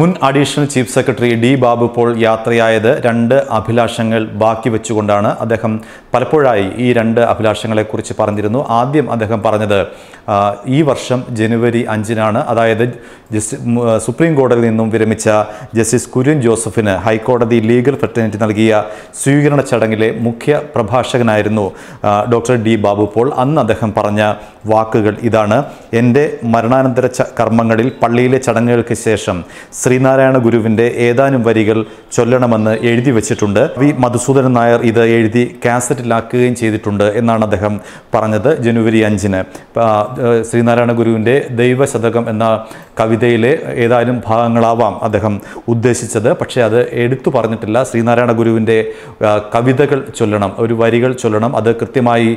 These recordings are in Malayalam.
മുൻ additional chief secretary D Babu Paul യാത്രയായത് രണ്ട് അഭിലാഷങ്ങൾ ബാക്കി വെച്ചുകൊണ്ടാണ് അദ്ദേഹം പലപ്പോഴായി ഈ രണ്ട് അഭിലാഷങ്ങളെക്കുറിച്ച് പറഞ്ഞിരുന്നു. ആദ്യം അദ്ദേഹം പറഞ്ഞത് ഈ വർഷം ജനുവരി അഞ്ചിനാണ് അതായത് ജസ്റ്റിസ് സുപ്രീം കോടതിയിൽ നിന്നും വിരമിച്ച ജസ്റ്റിസ് കുര്യൻ ജോസഫിന് ഹൈക്കോടതി ലീഗൽ ഫ്രട്ടേണിറ്റി നൽകിയ സ്വീകരണ ചടങ്ങിലെ മുഖ്യ പ്രഭാഷകനായിരുന്നു ഡോക്ടർ ഡി ബാബു പോൾ. അന്ന് അദ്ദേഹം പറഞ്ഞ വാക്കുകൾ ഇതാണ് എന്റെ മരണാനന്തര കർമ്മങ്ങളിൽ പള്ളിയിലെ ചടങ്ങുകൾക്ക് ശേഷം ശ്രീനാരായണ ഗുരുവിന്റെ ഏതാനും വരികൾ ചൊല്ലണമെന്ന് എഴുതി വെച്ചിട്ടുണ്ട്. വി. മധുസൂദനൻ നായർ ഇത് എഴുതി കാസറ്റിലാക്കുകയും ചെയ്തിട്ടുണ്ട് എന്നാണ് അദ്ദേഹം പറഞ്ഞത് ജനുവരി അഞ്ചിന്. ശ്രീനാരായണ ഗുരുവിന്റെ ദൈവശതകം എന്ന കവിതയിലെ ഏതാനും ഭാഗങ്ങളാവാം അദ്ദേഹം ഉദ്ദേശിച്ചത്. പക്ഷേ അത് എടുത്തു പറഞ്ഞിട്ടില്ല. ശ്രീനാരായണ ഗുരുവിന്റെ കവിതകൾ ചൊല്ലണം ഒരു വരികൾ ചൊല്ലണം. അത് കൃത്യമായി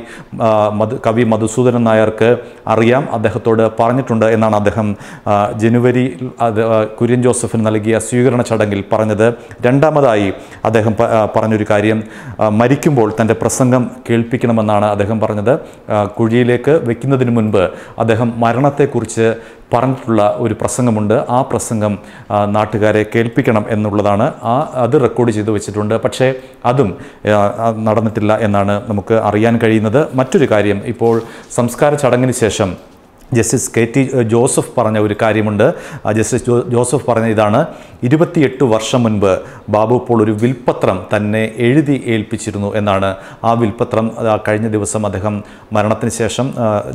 മധു കവി മധുസൂദനൻ നായർക്ക് അറിയാം. അദ്ദേഹത്തോട് പറഞ്ഞിട്ടുണ്ട് എന്നാണ് അദ്ദേഹം ജനുവരി കുര്യൻ ജോസഫിന് നൽകിയ സ്വീകരണ ചടങ്ങിൽ പറഞ്ഞത് രണ്ടാമതായി അദ്ദേഹം പറഞ്ഞൊരു കാര്യം മരിക്കുമ്പോൾ തന്റെ പ്രസംഗം കേൾപ്പിക്കണമെന്നാണ് അദ്ദേഹം പറഞ്ഞത്. കുഴിയിലേക്ക് വയ്ക്കുന്നതിന് മുൻപ് അദ്ദേഹം മരണത്തെക്കുറിച്ച് പറഞ്ഞിട്ടുള്ള ഒരു പ്രസംഗമുണ്ട്. ആ പ്രസംഗം നാട്ടുകാരെ കേൾപ്പിക്കണം എന്നുള്ളതാണ്. ആ അത് റെക്കോർഡ് ചെയ്തു വെച്ചിട്ടുണ്ട്. പക്ഷേ അതും നടന്നിട്ടില്ല എന്നാണ് നമുക്ക് അറിയാൻ കഴിയുന്നത്. മറ്റൊരു കാര്യം ഇപ്പോൾ സംസ്കാര ചടങ്ങിന് ശേഷം ജസ്റ്റിസ് കെ ടി ജോസഫ് പറഞ്ഞ ഒരു കാര്യമുണ്ട്. ജസ്റ്റിസ് ജോസഫ് പറഞ്ഞ ഇതാണ് ഇരുപത്തിയെട്ട് വർഷം മുൻപ് ബാബു പോൾ ഒരു വിൽപ്പത്രം തന്നെ എഴുതി ഏൽപ്പിച്ചിരുന്നു എന്നാണ്. ആ വിൽപ്പത്രം ആ കഴിഞ്ഞ ദിവസം അദ്ദേഹം മരണത്തിന് ശേഷം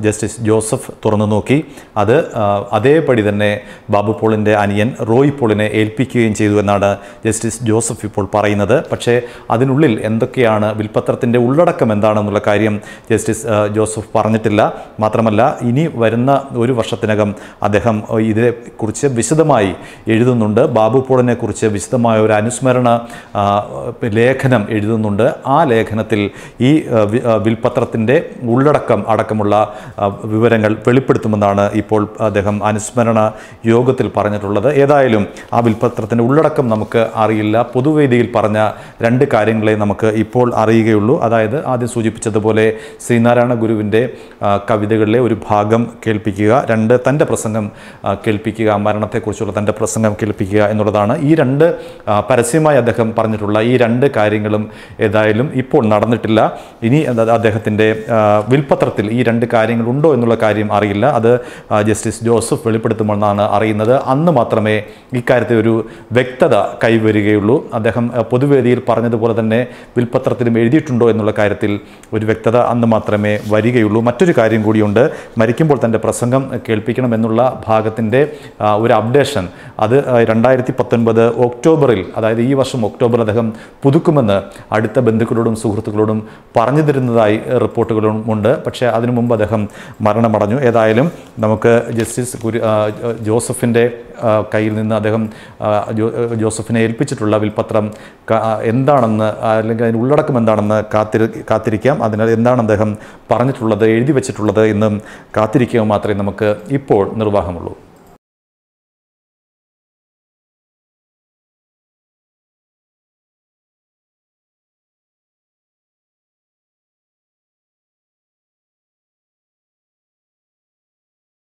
ജസ്റ്റിസ് ജോസഫ് തുറന്നു നോക്കി. അത് അതേപടി തന്നെ ബാബു പോളിന്റെ അനിയൻ റോയ് പോളിനെ ഏൽപ്പിക്കുകയും ചെയ്തു എന്നാണ് ജസ്റ്റിസ് ജോസഫ് ഇപ്പോൾ പറയുന്നത്. പക്ഷേ അതിനുള്ളിൽ എന്തൊക്കെയാണ് വിൽപ്പത്രത്തിന്റെ ഉള്ളടക്കം എന്താണെന്നുള്ള കാര്യം ജസ്റ്റിസ് ജോസഫ് പറഞ്ഞിട്ടില്ല. മാത്രമല്ല ഇനി വരുന്ന ഒരു വർഷത്തിനകം അദ്ദേഹം ഇതിനെക്കുറിച്ച് വിശദമായി എഴുതുന്നുണ്ട്. ബാബു പോളിനെക്കുറിച്ച് വിശദമായ ഒരു അനുസ്മരണ ലേഖനം എഴുതുന്നുണ്ട്. ആ ലേഖനത്തിൽ ഈ വിൽപത്രത്തിന്റെ ഉള്ളടക്കം അടക്കമുള്ള വിവരങ്ങൾ വെളിപ്പെടുത്തുമെന്നാണ് ഇപ്പോൾ അദ്ദേഹം അനുസ്മരണ യോഗത്തിൽ പറഞ്ഞിട്ടുള്ളത്. ഏതായാലും ആ വിൽപത്രത്തിന്റെ ഉള്ളടക്കം നമുക്ക് അറിയില്ല. പൊതുവേദിയിൽ പറഞ്ഞ രണ്ട് കാര്യങ്ങളെ നമുക്ക് ഇപ്പോൾ അറിയുകയുള്ളൂ. അതായത് ആദ്യം സൂചിപ്പിച്ചതുപോലെ ശ്രീനാരായണ ഗുരുവിന്റെ കവിതകളിലെ ഒരു ഭാഗം കേൾപ്പിക്കുക രണ്ട് തന്റെ പ്രസംഗം കേൾപ്പിക്കുക മരണത്തെക്കുറിച്ചുള്ള തന്റെ പ്രസംഗം കേൾപ്പിക്കുക എന്നുള്ളതാണ് ഈ രണ്ട് പരസ്യമായി അദ്ദേഹം പറഞ്ഞിട്ടുള്ള ഈ രണ്ട് കാര്യങ്ങളും ഏതായാലും ഇപ്പോൾ നടന്നിട്ടില്ല. ഇനി അദ്ദേഹത്തിന്റെ വിൽപ്പത്രത്തിൽ ഈ രണ്ട് കാര്യങ്ങളുണ്ടോ എന്നുള്ള കാര്യം അറിയില്ല. അത് ജസ്റ്റിസ് ജോസഫ് വെളിപ്പെടുത്തുമെന്നാണ് അറിയുന്നത്. അന്ന് മാത്രമേ ഇക്കാര്യത്തിൽ ഒരു വ്യക്തത കൈവരികയുള്ളൂ. അദ്ദേഹം പൊതുവേദിയിൽ പറഞ്ഞതുപോലെ തന്നെ വിൽപത്രത്തിലും എഴുതിയിട്ടുണ്ടോ എന്നുള്ള കാര്യത്തിൽ ഒരു വ്യക്തത അന്ന് മാത്രമേ വരികയുള്ളൂ. മറ്റൊരു കാര്യം കൂടിയുണ്ട്. മരിക്കുമ്പോൾ തന്റെ പ്രസംഗം കേൾപ്പിക്കണം എന്നുള്ള ഭാഗത്തിന്റെ ഒരു അപ്ഡേഷൻ. അത് രണ്ടായിരത്തി പത്തൊൻപത് ഒക്ടോബറിൽ അതായത് ഈ വർഷം ഒക്ടോബർ അദ്ദേഹം പുതുക്കുമെന്ന് അടുത്ത ബന്ധുക്കളോടും സുഹൃത്തുക്കളോടും പറഞ്ഞു തരുന്നതായി റിപ്പോർട്ടുകളും ഉണ്ട്. പക്ഷേ അതിനു മുമ്പ് അദ്ദേഹം മരണമടഞ്ഞു. ഏതായാലും നമുക്ക് ജസ്റ്റിസ് കുരു ജോസഫിന്റെ കയ്യിൽ നിന്ന് അദ്ദേഹം ജോസഫിനെ ഏൽപ്പിച്ചിട്ടുള്ള വിൽപത്രം എന്താണെന്ന് അല്ലെങ്കിൽ അതിന് ഉള്ളടക്കം എന്താണെന്ന് കാത്തിരി കാത്തിരിക്കാം. അതിനാൽ എന്താണ് അദ്ദേഹം പറഞ്ഞിട്ടുള്ളത് എഴുതി വെച്ചിട്ടുള്ളത് എന്നും കാത്തിരിക്കുക മാത്രമേ നമുക്ക് ഇപ്പോൾ നിർവാഹമുള്ളൂ.